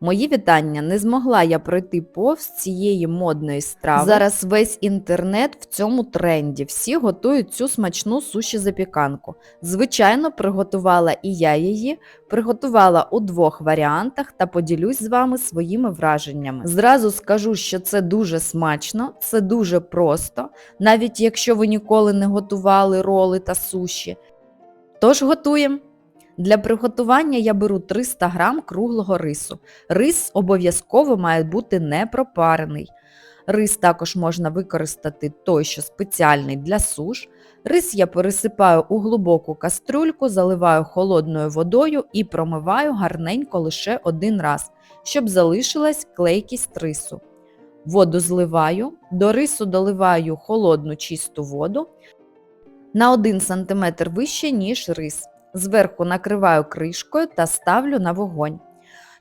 Мої вітання, не змогла я пройти повз цієї модної страви. Зараз весь інтернет в цьому тренді. Всі готують цю смачну суші запіканку. Звичайно, приготувала і я її, приготувала у двох варіантах та поділюсь з вами своїми враженнями. Зразу скажу, що це дуже смачно, це дуже просто, навіть якщо ви ніколи не готували роли та суші. Тож готуємо. Для приготування я беру 300 г круглого рису. Рис обов'язково має бути не пропарений. Рис також можна використати той, що спеціальний для суш. Рис я пересипаю у глибоку кастрюльку, заливаю холодною водою і промиваю гарненько лише один раз, щоб залишилась клейкість рису. Воду зливаю, до рису доливаю холодну чисту воду на 1 см вище, ніж рис. Зверху накриваю кришкою та ставлю на вогонь.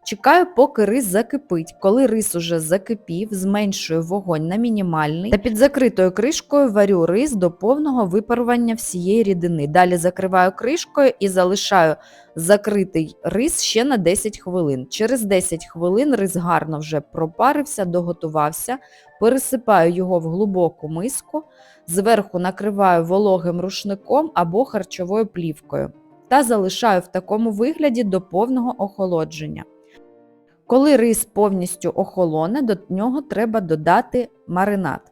Чекаю, поки рис закипить. Коли рис уже закипів, зменшую вогонь на мінімальний та під закритою кришкою варю рис до повного випарування всієї рідини. Далі закриваю кришкою і залишаю закритий рис ще на 10 хвилин. Через 10 хвилин рис гарно вже пропарився, доготувався, пересипаю його в глибоку миску, зверху накриваю вологим рушником або харчовою плівкою та залишаю в такому вигляді до повного охолодження. Коли рис повністю охолоне, до нього треба додати маринад.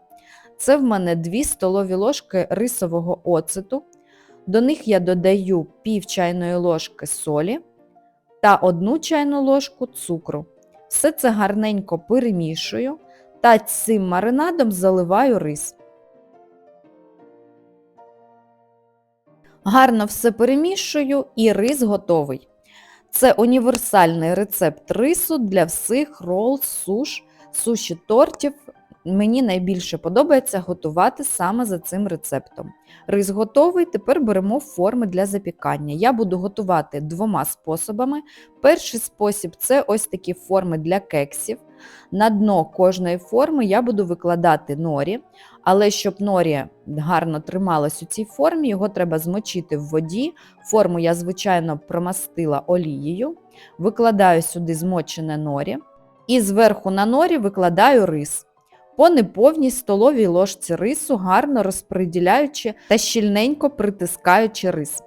Це в мене 2 столові ложки рисового оцету, до них я додаю пів чайної ложки солі та 1 чайну ложку цукру. Все це гарненько перемішую та цим маринадом заливаю рис. Гарно все перемішую і рис готовий. Це універсальний рецепт рису для всіх рол, суш, суші тортів. Мені найбільше подобається готувати саме за цим рецептом. Рис готовий, тепер беремо форми для запікання. Я буду готувати двома способами. Перший спосіб це ось такі форми для кексів. На дно кожної форми я буду викладати норі, але щоб норі гарно трималась у цій формі, його треба змочити в воді. Форму я, звичайно, промастила олією, викладаю сюди змочене норі і зверху на норі викладаю рис. По неповній столовій ложці рису, гарно розподіляючи та щільненько притискаючи рис.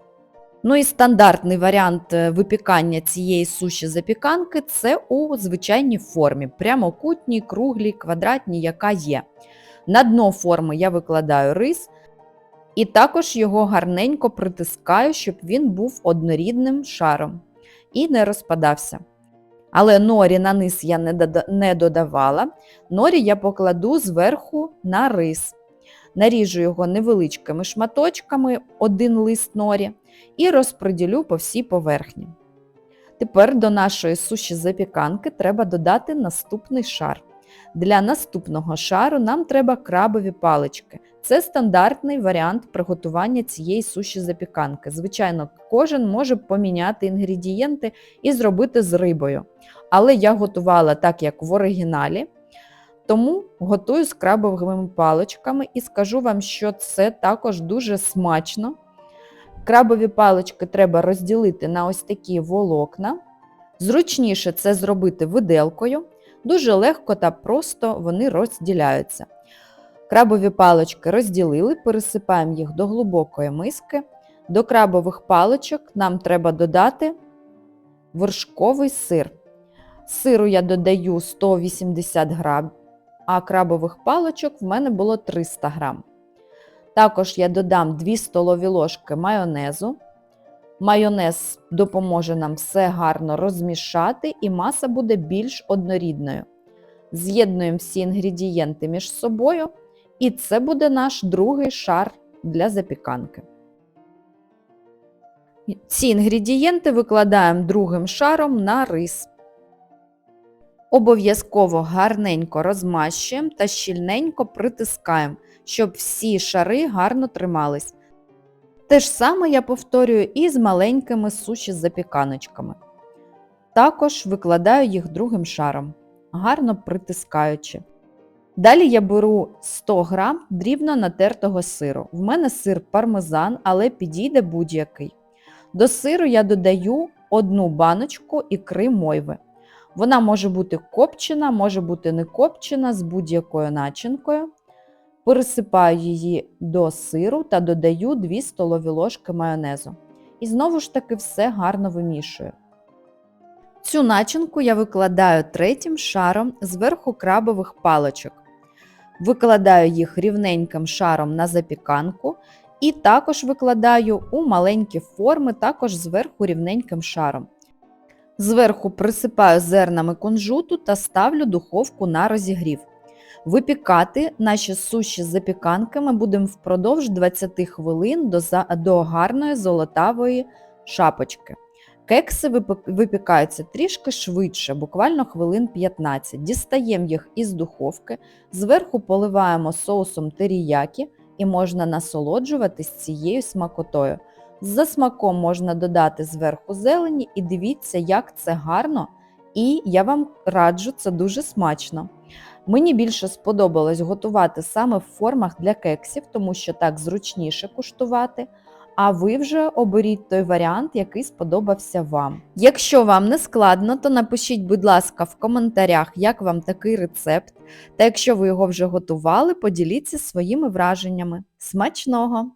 Ну і стандартний варіант е, випікання цієї суші запіканки це у звичайній формі, прямокутній, круглій, квадратній, яка є. На дно форми я викладаю рис і також його гарненько притискаю, щоб він був однорідним шаром і не розпадався. Але норі на низ я не додавала. Норі я покладу зверху на рис. Наріжу його невеличкими шматочками, один лист норі, і розподілю по всій поверхні. Тепер до нашої суші запіканки треба додати наступний шар. Для наступного шару нам треба крабові палички. Це стандартний варіант приготування цієї суші запіканки. Звичайно, кожен може поміняти інгредієнти і зробити з рибою. Але я готувала так, як в оригіналі. Тому готую з крабовими паличками і скажу вам, що це також дуже смачно. Крабові палички треба розділити на ось такі волокна. Зручніше це зробити виделкою. Дуже легко та просто вони розділяються. Крабові палички розділили, пересипаємо їх до глибокої миски. До крабових паличок нам треба додати вершковий сир. Сиру я додаю 180 грам, а крабових паличок в мене було 300 грам. Також я додам 2 столові ложки майонезу. Майонез допоможе нам все гарно розмішати і маса буде більш однорідною. З'єднуємо всі інгредієнти між собою, і це буде наш другий шар для запіканки. Ці інгредієнти викладаємо другим шаром на рис. Обов'язково гарненько розмащуємо та щільненько притискаємо, щоб всі шари гарно тримались. Те ж саме я повторюю і з маленькими суші запіканочками. Також викладаю їх другим шаром, гарно притискаючи. Далі я беру 100 г дрібно натертого сиру. В мене сир пармезан, але підійде будь-який. До сиру я додаю одну баночку ікри мойви. Вона може бути копчена, може бути не копчена з будь-якою начинкою. Пересипаю її до сиру та додаю 2 столові ложки майонезу. І знову ж таки все гарно вимішую. Цю начинку я викладаю третім шаром зверху крабових паличок. Викладаю їх рівненьким шаром на запіканку і також викладаю у маленькі форми, також зверху рівненьким шаром. Зверху присипаю зернами кунжуту та ставлю духовку на розігрів. Випікати наші суші з запіканками будемо впродовж 20 хвилин до, гарної золотавої шапочки. Кекси випікаються трішки швидше, буквально хвилин 15. Дістаємо їх із духовки, зверху поливаємо соусом теріякі і можна насолоджуватись цією смакотою. За смаком можна додати зверху зелені і дивіться, як це гарно. І я вам раджу, це дуже смачно. Мені більше сподобалось готувати саме в формах для кексів, тому що так зручніше куштувати. А ви вже оберіть той варіант, який сподобався вам. Якщо вам не складно, то напишіть, будь ласка, в коментарях, як вам такий рецепт. Та якщо ви його вже готували, поділіться своїми враженнями. Смачного!